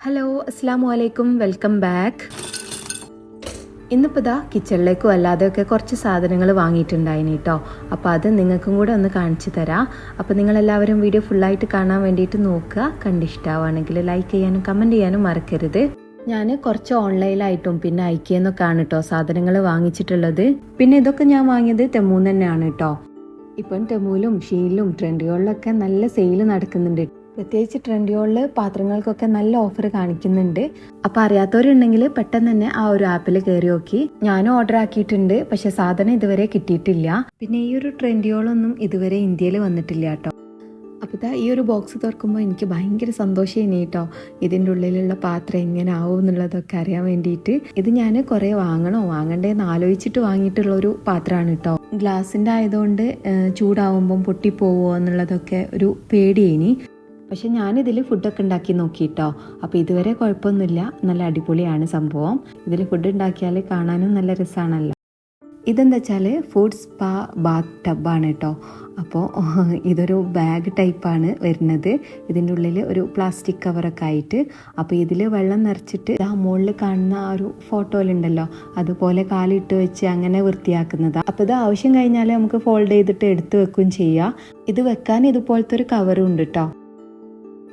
Hello അസ്സാം വലൈക്കും welcome back ഇന്നിപ്പോൾ ഇതാ കിച്ചണിലേക്കും അല്ലാതെയൊക്കെ കുറച്ച് സാധനങ്ങൾ വാങ്ങിയിട്ടുണ്ടായിന് കേട്ടോ അപ്പോൾ അത് നിങ്ങൾക്കും കൂടെ ഒന്ന് കാണിച്ചു തരാം. അപ്പോൾ നിങ്ങളെല്ലാവരും വീഡിയോ ഫുള്ളായിട്ട് കാണാൻ വേണ്ടിയിട്ട് നോക്കുക. കണ്ടിഷ്ടാവുകയാണെങ്കിൽ ലൈക്ക് ചെയ്യാനും കമന്റ് ചെയ്യാനും മറക്കരുത്. ഞാൻ കുറച്ച് ഓൺലൈനിലായിട്ടും പിന്നെ ഐക്കിയെന്നൊക്കെയാണ് കേട്ടോ സാധനങ്ങൾ വാങ്ങിച്ചിട്ടുള്ളത്. പിന്നെ ഇതൊക്കെ ഞാൻ വാങ്ങിയത് തെമ്മൂന്ന് തന്നെയാണ് കേട്ടോ ഇപ്പം ടെമൂലും ഷീലും ട്രെൻഡുകളിലൊക്കെ നല്ല സെയിൽ നടക്കുന്നുണ്ട്. പ്രത്യേകിച്ച് ട്രെൻഡിയോളിൽ പാത്രങ്ങൾക്കൊക്കെ നല്ല ഓഫർ കാണിക്കുന്നുണ്ട്. അപ്പോൾ അറിയാത്തവരുണ്ടെങ്കിൽ പെട്ടെന്ന് തന്നെ ആ ഒരു ആപ്പിൽ കയറി നോക്കി. ഞാനും ഓർഡർ ആക്കിയിട്ടുണ്ട് പക്ഷെ സാധനം ഇതുവരെ കിട്ടിയിട്ടില്ല. പിന്നെ ഈ ഒരു ട്രെൻഡിയോളൊന്നും ഇതുവരെ ഇന്ത്യയിൽ വന്നിട്ടില്ല കേട്ടോ. അപ്പോൾ ഇതാ ഈ ഒരു ബോക്സ് തുറക്കുമ്പോൾ എനിക്ക് ഭയങ്കര സന്തോഷമായി കേട്ടോ ഇതിന്റെ ഉള്ളിലുള്ള പാത്രം എങ്ങനെ ആവും എന്നുള്ളതൊക്കെ അറിയാൻ വേണ്ടിയിട്ട്. ഇത് ഞാൻ കുറേ വാങ്ങണോ? വാങ്ങണ്ടേന്ന് ആലോചിച്ചിട്ട് വാങ്ങിയിട്ടുള്ള ഒരു പാത്രമാണ് കേട്ടോ. ഗ്ലാസിന്റെ ആയതുകൊണ്ട് ചൂടാവുമ്പം പൊട്ടിപ്പോവോ എന്നുള്ളതൊക്കെ ഒരു പേടിയേനി. പക്ഷെ ഞാനിതിൽ ഫുഡൊക്കെ ഉണ്ടാക്കി നോക്കിയിട്ടോ അപ്പോൾ ഇതുവരെ കുഴപ്പമൊന്നുമില്ല. നല്ല അടിപൊളിയാണ് സംഭവം. ഇതിൽ ഫുഡ് ഉണ്ടാക്കിയാൽ കാണാനും നല്ല രസമാണല്ലോ. ഇതെന്താ വെച്ചാൽ ഫുഡ് സ്പാ ബാത്ത് ടബാണ് കേട്ടോ. അപ്പോൾ ഇതൊരു ബാഗ് ടൈപ്പാണ് വരുന്നത്. ഇതിന്റെ ഉള്ളിൽ ഒരു പ്ലാസ്റ്റിക് കവറൊക്കെ ആയിട്ട് അപ്പോൾ ഇതിൽ വെള്ളം നിറച്ചിട്ട് ആ മുകളിൽ കാണുന്ന ആ ഒരു ഫോട്ടോയിലുണ്ടല്ലോ അതുപോലെ കാലിട്ട് വെച്ച് അങ്ങനെ വൃത്തിയാക്കുന്നതാണ് അപ്പോൾ ഇത് ആവശ്യം കഴിഞ്ഞാൽ നമുക്ക് ഫോൾഡ് ചെയ്തിട്ട് എടുത്തു വെക്കുകയും ചെയ്യാം. ഇത് വെക്കാൻ ഇതുപോലത്തെ ഒരു കവറും ഉണ്ട് കേട്ടോ.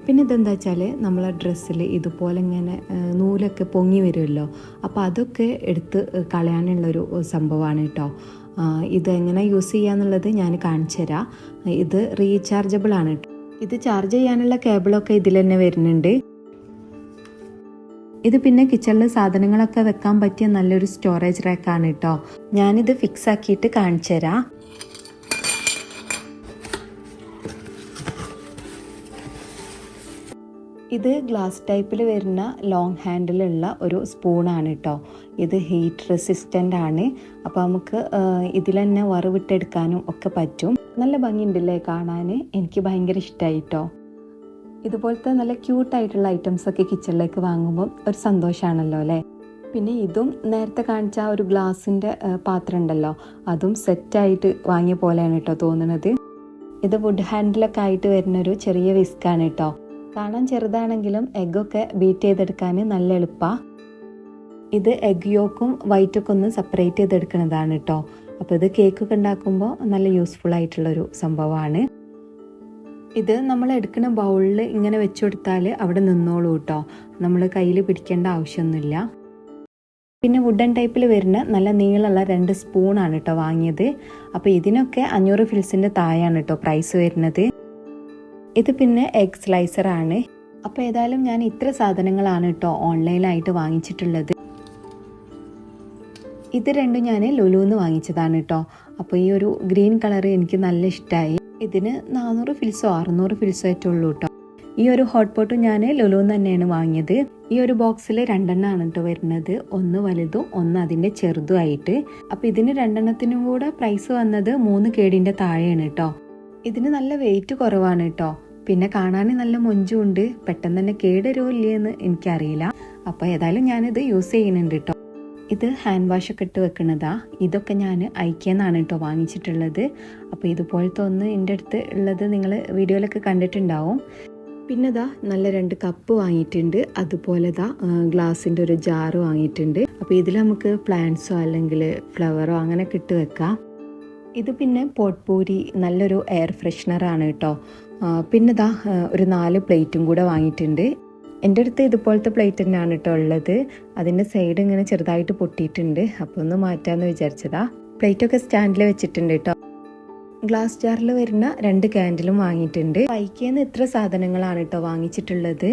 പിന്നെ ഇതെന്താ വെച്ചാൽ നമ്മളെ ഡ്രസ്സിൽ ഇതുപോലെ ഇങ്ങനെ നൂലൊക്കെ പൊങ്ങി വരുമല്ലോ അപ്പോൾ അതൊക്കെ എടുത്ത് കളയാനുള്ളൊരു സംഭവമാണ് കേട്ടോ ഇതെങ്ങനെ യൂസ് ചെയ്യാന്നുള്ളത് ഞാൻ കാണിച്ചു തരാം ഇത് റീചാർജബിൾ ആണ് ഇത് ചാർജ് ചെയ്യാനുള്ള കേബിളൊക്കെ ഇതിൽ തന്നെ വരുന്നുണ്ട്. ഇത് പിന്നെ കിച്ചണിൽ സാധനങ്ങളൊക്കെ വെക്കാൻ പറ്റിയ നല്ലൊരു സ്റ്റോറേജ് റാക്കാണ് കേട്ടോ ഞാനിത് ഫിക്സ് ആക്കിയിട്ട് കാണിച്ചു തരാം ഇത് ഗ്ലാസ് ടൈപ്പിൽ വരുന്ന ലോങ് ഹാൻഡിലുള്ള ഒരു സ്പൂണാണ് കേട്ടോ ഇത് ഹീറ്റ് റെസിസ്റ്റന്റ് ആണ്. അപ്പോൾ നമുക്ക് ഇതിൽ തന്നെ വറവിട്ടെടുക്കാനും ഒക്കെ പറ്റും. നല്ല ഭംഗിയുണ്ടല്ലേ കാണാൻ എനിക്ക് ഭയങ്കര ഇഷ്ടമായി കേട്ടോ ഇതുപോലത്തെ നല്ല ക്യൂട്ടായിട്ടുള്ള ഐറ്റംസ് ഒക്കെ കിച്ചണിലേക്ക് വാങ്ങുമ്പോൾ ഒരു സന്തോഷമാണല്ലോ അല്ലേ? പിന്നെ ഇതും നേരത്തെ കാണിച്ച ഒരു ഗ്ലാസിന്റെ പാത്രം ഉണ്ടല്ലോ. അതും സെറ്റായിട്ട് വാങ്ങിയ പോലെയാണ് കേട്ടോ തോന്നുന്നത് ഇത് വുഡ് ഹാൻഡിലൊക്കെ ആയിട്ട് വരുന്നൊരു ചെറിയ വിസ്ക്കാണ് കേട്ടോ കാണാൻ ചെറുതാണെങ്കിലും എഗ്ഗൊക്കെ ബീറ്റ് ചെയ്തെടുക്കാൻ നല്ല എളുപ്പമാണ് ഇത് എഗ് യോക്കും വൈറ്റൊക്കെ ഒന്ന് സെപ്പറേറ്റ് ചെയ്തെടുക്കുന്നതാണ് കേട്ടോ അപ്പോൾ ഇത് കേക്കൊക്കെ ഉണ്ടാക്കുമ്പോൾ നല്ല യൂസ്ഫുൾ ആയിട്ടുള്ളൊരു സംഭവമാണ്. ഇത് നമ്മൾ എടുക്കുന്ന ബൗളിൽ ഇങ്ങനെ വെച്ചു കൊടുത്താൽ അവിടെ നിന്നോളൂ കേട്ടോ നമ്മൾ കയ്യിൽ പിടിക്കേണ്ട ആവശ്യമൊന്നുമില്ല. പിന്നെ വുഡൻ ടൈപ്പിൽ വരുന്ന നല്ല നീളമുള്ള രണ്ട് സ്പൂണാണ് കേട്ടോ വാങ്ങിയത്. അപ്പോൾ ഇതിനൊക്കെ അഞ്ഞൂറ് ഫിൽസിന്റെ താഴെയാണ് കേട്ടോ പ്രൈസ് വരുന്നത്. ഇത് പിന്നെ എഗ് ആണ്. അപ്പോൾ ഏതായാലും ഞാൻ ഇത്ര സാധനങ്ങളാണ് കേട്ടോ ഓൺലൈനായിട്ട് വാങ്ങിച്ചിട്ടുള്ളത്. ഇത് രണ്ടും ഞാൻ ലുലുന്ന് വാങ്ങിച്ചതാണ് കേട്ടോ അപ്പോൾ ഈ ഒരു ഗ്രീൻ കളർ എനിക്ക് നല്ല ഇഷ്ടമായി ഇതിന് നാനൂറ് ഫിൽസോ അറുന്നൂറ് ഫിൽസോ ആയിട്ടുള്ളൂ കേട്ടോ ഈ ഒരു ഹോട്ട് പോട്ടും ഞാൻ ലുലുന്ന് തന്നെയാണ് വാങ്ങിയത്. ഈ ഒരു ബോക്സിൽ രണ്ടെണ്ണമാണ് കേട്ടോ വരുന്നത്. ഒന്ന് വലുതും ഒന്ന് അതിന്റെ ചെറുതുമായിട്ട് അപ്പോൾ ഇതിന് രണ്ടെണ്ണത്തിനും കൂടെ പ്രൈസ് വന്നത് മൂന്ന് കേടിന്റെ താഴെയാണ് കേട്ടോ ഇതിന് നല്ല വെയിറ്റ് കുറവാണ് കേട്ടോ പിന്നെ കാണാൻ നല്ല മൊഞ്ചുണ്ട്. പെട്ടെന്ന് തന്നെ കേടരുമോ ഇല്ലയെന്ന് എനിക്കറിയില്ല. അപ്പോൾ ഏതായാലും ഞാനിത് യൂസ് ചെയ്യുന്നുണ്ട് കേട്ടോ ഇത് ഹാൻഡ് വാഷ് ഒക്കെ ഇട്ട് വെക്കുന്നതാ ഇതൊക്കെ ഞാൻ ഐക്യെന്നാണ് കേട്ടോ വാങ്ങിച്ചിട്ടുള്ളത്. അപ്പോൾ ഇതുപോലത്തെ ഒന്ന് എന്റെ അടുത്ത് ഉള്ളത് നിങ്ങൾ വീഡിയോയിലൊക്കെ കണ്ടിട്ടുണ്ടാവും. പിന്നെ ദാ നല്ല രണ്ട് കപ്പ് വാങ്ങിയിട്ടുണ്ട്. അതുപോലെ ദാ ഗ്ലാസിന്റെ ഒരു ജാറ് വാങ്ങിയിട്ടുണ്ട്. അപ്പോൾ ഇതിൽ നമുക്ക് പ്ലാന്റ്സോ അല്ലെങ്കിൽ ഫ്ലവറോ അങ്ങനെ ഇട്ട് വെക്കാം. ഇത് പിന്നെ പോട്ട്പൂരി നല്ലൊരു എയർ ഫ്രഷ്നറാണ് കേട്ടോ പിന്നെ ദാ ഒരു നാല് പ്ലേറ്റും കൂടെ വാങ്ങിയിട്ടുണ്ട്. എന്റെ അടുത്ത് ഇതുപോലത്തെ പ്ലേറ്റ് തന്നെയാണ് കേട്ടോ ഉള്ളത്. അതിന്റെ സൈഡ് ഇങ്ങനെ ചെറുതായിട്ട് പൊട്ടിയിട്ടുണ്ട്. അപ്പോൾ ഒന്ന് മാറ്റാമെന്ന് വിചാരിച്ചതാ. പ്ലേറ്റൊക്കെ സ്റ്റാൻഡിൽ വെച്ചിട്ടുണ്ട് കേട്ടോ ഗ്ലാസ് ജാറിൽ വരുന്ന രണ്ട് ക്യാൻഡിലും വാങ്ങിയിട്ടുണ്ട്. വൈക്കേന്ന് ഇത്ര സാധനങ്ങളാണ് കേട്ടോ വാങ്ങിച്ചിട്ടുള്ളത്.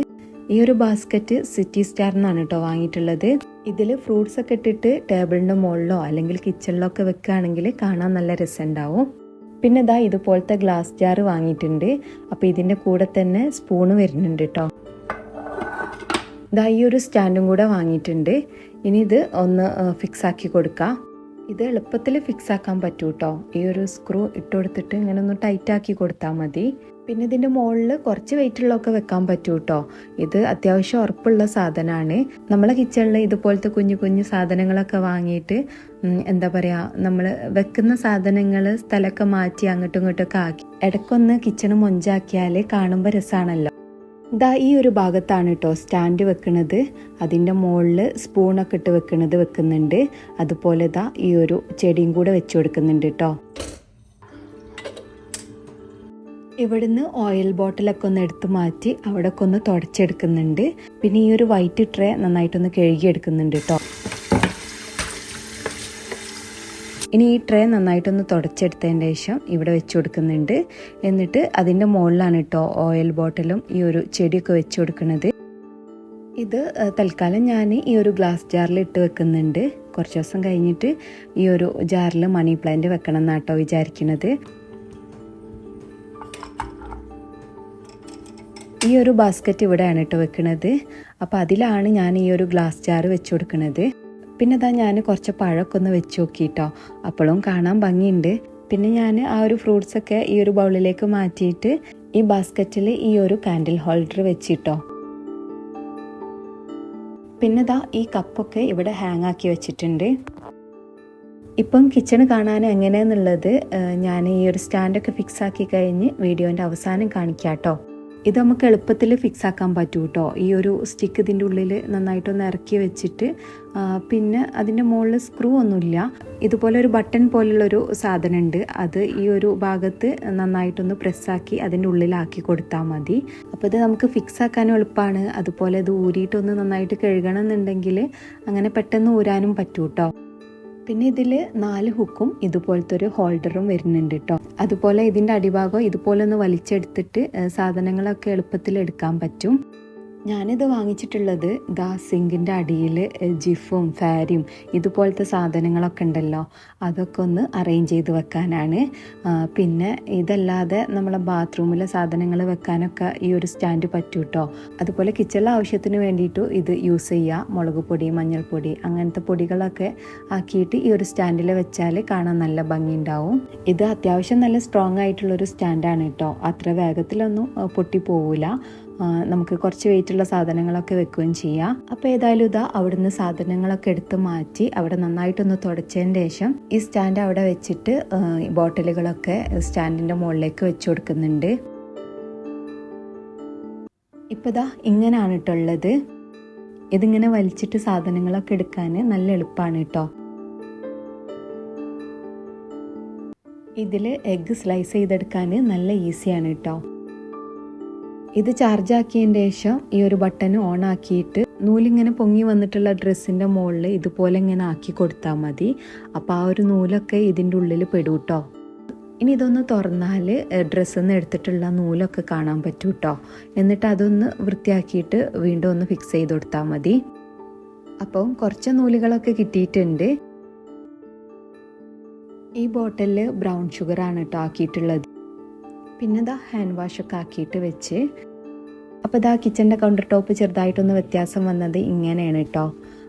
ഈ ഒരു ബാസ്ക്കറ്റ് സിറ്റി സ്റ്റാറിനാണ് കേട്ടോ വാങ്ങിയിട്ടുള്ളത്. ഇതിൽ ഫ്രൂട്ട്സ് ഒക്കെ ഇട്ടിട്ട് ടേബിളിന്റെ മുകളിലോ അല്ലെങ്കിൽ കിച്ചണിലോ ഒക്കെ വെക്കുകയാണെങ്കിൽ കാണാൻ നല്ല രസമുണ്ടാവും. പിന്നെ ഇതാ ഇതുപോലത്തെ ഗ്ലാസ് ജാർ വാങ്ങിയിട്ടുണ്ട്. അപ്പോൾ ഇതിന്റെ കൂടെ തന്നെ സ്പൂണ് വരുന്നുണ്ട് കേട്ടോ ഇതാ ഈ ഒരു സ്റ്റാൻഡും കൂടെ വാങ്ങിയിട്ടുണ്ട്. ഇനി ഇത് ഒന്ന് ഫിക്സ് ആക്കി കൊടുക്കാം. ഇത് എളുപ്പത്തിൽ ഫിക്സ് ആക്കാൻ പറ്റൂ കേട്ടോ ഈ ഒരു സ്ക്രൂ ഇട്ട് കൊടുത്തിട്ട് ഇങ്ങനെ ഒന്ന് ടൈറ്റ് ആക്കി കൊടുത്താൽ മതി. പിന്നെ ഇതിന്റെ മുകളിൽ കുറച്ച് വെയിറ്റുള്ളതൊക്കെ വെക്കാൻ പറ്റും കേട്ടോ ഇത് അത്യാവശ്യം ഉറപ്പുള്ള സാധനമാണ് നമ്മളെ കിച്ചണിൽ ഇതുപോലത്തെ കുഞ്ഞു കുഞ്ഞു സാധനങ്ങളൊക്കെ വാങ്ങിയിട്ട് എന്താ പറയുക നമ്മൾ വെക്കുന്ന സാധനങ്ങൾ സ്ഥലമൊക്കെ മാറ്റി അങ്ങോട്ടും ഇങ്ങോട്ടൊക്കെ ആക്കി. ഇടയ്ക്കൊന്ന് കിച്ചണ് മൊഞ്ചാക്കിയാൽ കാണുമ്പോൾ രസമാണല്ലോ ഇതാ ഈ ഒരു ഭാഗത്താണ് കേട്ടോ സ്റ്റാൻഡ് വെക്കുന്നത് അതിന്റെ മുകളിൽ സ്പൂണൊക്കെ ഇട്ട് വെക്കുന്നത് വെക്കുന്നുണ്ട്. അതുപോലെ ഇതാ ഈ ഒരു ചെടിയും കൂടെ വെച്ച് കൊടുക്കുന്നുണ്ട് കേട്ടോ ഇവിടുന്ന് ഓയിൽ ബോട്ടിലൊക്കെ ഒന്ന് എടുത്ത് മാറ്റി അവിടെ ഒക്കെ ഒന്ന് തുടച്ചെടുക്കുന്നുണ്ട്. പിന്നെ ഈ ഒരു വൈറ്റ് ട്രേ നന്നായിട്ടൊന്ന് കഴുകിയെടുക്കുന്നുണ്ട് കേട്ടോ ഇനി ഈ ട്രേ നന്നായിട്ടൊന്ന് തുടച്ചെടുത്തതിന് ശേഷം ഇവിടെ വെച്ച് കൊടുക്കുന്നുണ്ട്. എന്നിട്ട് അതിന്റെ മുകളിലാണ് കേട്ടോ ഓയിൽ ബോട്ടിലും ഈ ഒരു ചെടിയൊക്കെ വെച്ച് കൊടുക്കുന്നത്. ഇത് തൽക്കാലം ഞാൻ ഈ ഒരു ഗ്ലാസ് ജാറിൽ ഇട്ട് വെക്കുന്നുണ്ട്. കുറച്ച് ദിവസം കഴിഞ്ഞിട്ട് ഈ ഒരു ജാറിൽ മണി പ്ലാന്റ് വെക്കണം എന്നാട്ടോ വിചാരിക്കുന്നത് ഈ ഒരു ബാസ്ക്കറ്റ് ഇവിടെയാണ് കേട്ടോ വെക്കുന്നത് അപ്പോൾ അതിലാണ് ഞാൻ ഈ ഒരു ഗ്ലാസ് ജാർ വെച്ച് കൊടുക്കുന്നത് പിന്നെ ഇതാ ഞാൻ കുറച്ച് പഴമൊക്കെ ഒന്ന് വെച്ച് നോക്കിയിട്ടോ അപ്പോഴും കാണാൻ ഭംഗിയുണ്ട്. പിന്നെ ഞാൻ ആ ഒരു ഫ്രൂട്ട്സ് ഒക്കെ ഈ ഒരു ബൗളിലേക്ക് മാറ്റിയിട്ട് ഈ ബാസ്ക്കറ്റിൽ ഈ ഒരു കാൻഡിൽ ഹോൾഡർ വെച്ചിട്ടോ. പിന്നെ ദാ ഈ കപ്പൊക്കെ ഇവിടെ ഹാങ് ആക്കി വെച്ചിട്ടുണ്ട്. ഇപ്പം കിച്ചൺ കാണാൻ എങ്ങനെയാന്നുള്ളത് ഞാൻ ഈ ഒരു സ്റ്റാൻഡൊക്കെ ഫിക്സ് ആക്കി കഴിഞ്ഞ് വീഡിയോന്റെ അവസാനം കാണിക്കാം കേട്ടോ ഇത് നമുക്ക് എളുപ്പത്തിൽ ഫിക്സ് ആക്കാൻ പറ്റും കേട്ടോ ഈ ഒരു സ്റ്റിക്ക് ഇതിന്റെ ഉള്ളിൽ നന്നായിട്ടൊന്ന് ഇറക്കി വെച്ചിട്ട് പിന്നെ അതിന്റെ മുകളിൽ സ്ക്രൂ ഒന്നുമില്ല. ഇതുപോലെ ഒരു ബട്ടൺ പോലുള്ളൊരു സാധനം ഉണ്ട് അത് ഈ ഒരു ഭാഗത്ത് നന്നായിട്ടൊന്ന് പ്രസ്സാക്കി അതിന്റെ ഉള്ളിലാക്കി കൊടുത്താൽ മതി. അപ്പോൾ ഇത് നമുക്ക് ഫിക്സ് ആക്കാനും എളുപ്പമാണ്. അതുപോലെ ഇത് ഊരിയിട്ടൊന്ന് നന്നായിട്ട് കഴുകണം എന്നുണ്ടെങ്കിൽ അങ്ങനെ പെട്ടെന്ന് ഊരാനും പറ്റൂ കേട്ടോ പിന്നെ ഇതിൽ നാല് ഹുക്കും ഇതുപോലത്തെ ഒരു ഹോൾഡറും വരുന്നുണ്ട് കേട്ടോ അതുപോലെ ഇതിന്റെ അടിഭാഗം ഇതുപോലെ ഒന്ന് വലിച്ചെടുത്തിട്ട് സാധനങ്ങളൊക്കെ എളുപ്പത്തിൽ എടുക്കാൻ പറ്റും. ഞാനിത് വാങ്ങിച്ചിട്ടുള്ളത് ദാ സിങ്കിന്റെ അടിയിൽ ജിഫും ഫാരിയും ഇതുപോലത്തെ സാധനങ്ങളൊക്കെ ഉണ്ടല്ലോ. അതൊക്കെ ഒന്ന് അറേഞ്ച് ചെയ്ത് വെക്കാനാണ്. പിന്നെ ഇതല്ലാതെ നമ്മളെ ബാത്റൂമിലെ സാധനങ്ങൾ വെക്കാനൊക്കെ ഈ ഒരു സ്റ്റാൻഡ് പറ്റൂ കേട്ടോ അതുപോലെ കിച്ചണിലെ ആവശ്യത്തിന് വേണ്ടിയിട്ടും ഇത് യൂസ് ചെയ്യുക. മുളക് പൊടി മഞ്ഞൾപ്പൊടി അങ്ങനത്തെ പൊടികളൊക്കെ ആക്കിയിട്ട് ഈ ഒരു സ്റ്റാൻഡിൽ വെച്ചാൽ കാണാൻ നല്ല ഭംഗി ഉണ്ടാവും ഇത് അത്യാവശ്യം നല്ല സ്ട്രോങ് ആയിട്ടുള്ളൊരു സ്റ്റാൻഡാണ് കേട്ടോ. അത്ര വേഗത്തിലൊന്നും ആ, പൊട്ടിപ്പോവില്ല ആ, നമുക്ക് കുറച്ച് വെയിറ്റുള്ള സാധനങ്ങളൊക്കെ വെക്കുകയും ചെയ്യാം. അപ്പോൾ ഏതായാലും ഇതാ അവിടുന്ന് സാധനങ്ങളൊക്കെ എടുത്ത് മാറ്റി അവിടെ നന്നായിട്ടൊന്ന് തുടച്ചതിന് ശേഷം ഈ സ്റ്റാൻഡ് അവിടെ വെച്ചിട്ട് ബോട്ടിലുകളൊക്കെ സ്റ്റാൻഡിന്റെ മുകളിലേക്ക് വെച്ച് കൊടുക്കുന്നുണ്ട്. ഇപ്പോൾ ഇതാ ഇങ്ങനെയാണ് കേട്ടുള്ളത് ഇതിങ്ങനെ വലിച്ചിട്ട് സാധനങ്ങളൊക്കെ എടുക്കാൻ നല്ല എളുപ്പമാണ് കേട്ടോ ഇതിൽ എഗ്ഗ് സ്ലൈസ് ചെയ്തെടുക്കാൻ നല്ല ഈസിയാണ് കേട്ടോ ഇത് ചാർജ് ആക്കിയതിന്റെ ശേഷം ഈ ഒരു ബട്ടൺ ഓൺ ആക്കിയിട്ട് നൂലിങ്ങനെ പൊങ്ങി വന്നിട്ടുള്ള ഡ്രസ്സിന്റെ മുകളിൽ ഇതുപോലെ ഇങ്ങനെ ആക്കി കൊടുത്താൽ മതി. അപ്പോൾ ആ ഒരു നൂലൊക്കെ ഇതിന്റെ ഉള്ളിൽ പെടും കേട്ടോ ഇനി ഇതൊന്ന് തുറന്നാൽ ഡ്രസ്സിൽ നിന്ന് എടുത്തിട്ടുള്ള നൂലൊക്കെ കാണാൻ പറ്റും കേട്ടോ എന്നിട്ട് അതൊന്ന് വൃത്തിയാക്കിയിട്ട് വീണ്ടും ഒന്ന് ഫിക്സ് ചെയ്ത് കൊടുത്താൽ മതി. അപ്പം കുറച്ച് നൂലുകളൊക്കെ കിട്ടിയിട്ടുണ്ട്. ഈ ബോട്ടിൽ ബ്രൗൺ ഷുഗറാണ് കേട്ടോ ആക്കിയിട്ടുള്ളത്. പിന്നെ ഇതാ ഹാൻഡ് വാഷൊക്കെ ആക്കിയിട്ട് വെച്ച്. അപ്പോൾ ഇതാ കിച്ചന്റെ കൗണ്ടർ ടോപ്പ് ചെറുതായിട്ടൊന്ന് വ്യത്യാസം വന്നത് ഇങ്ങനെയാണ് കേട്ടോ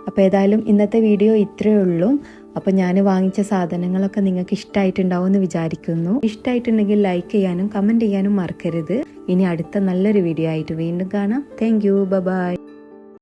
അപ്പോൾ ഏതായാലും ഇന്നത്തെ വീഡിയോ ഇത്രയേ ഉള്ളൂ. അപ്പോൾ ഞാൻ വാങ്ങിച്ച സാധനങ്ങളൊക്കെ നിങ്ങൾക്ക് ഇഷ്ടമായിട്ടുണ്ടാവും എന്ന് വിചാരിക്കുന്നു. ഇഷ്ടമായിട്ടുണ്ടെങ്കിൽ ലൈക്ക് ചെയ്യാനും കമന്റ് ചെയ്യാനും മറക്കരുത്. ഇനി അടുത്ത നല്ലൊരു വീഡിയോ ആയിട്ട് വീണ്ടും കാണാം. Thank you by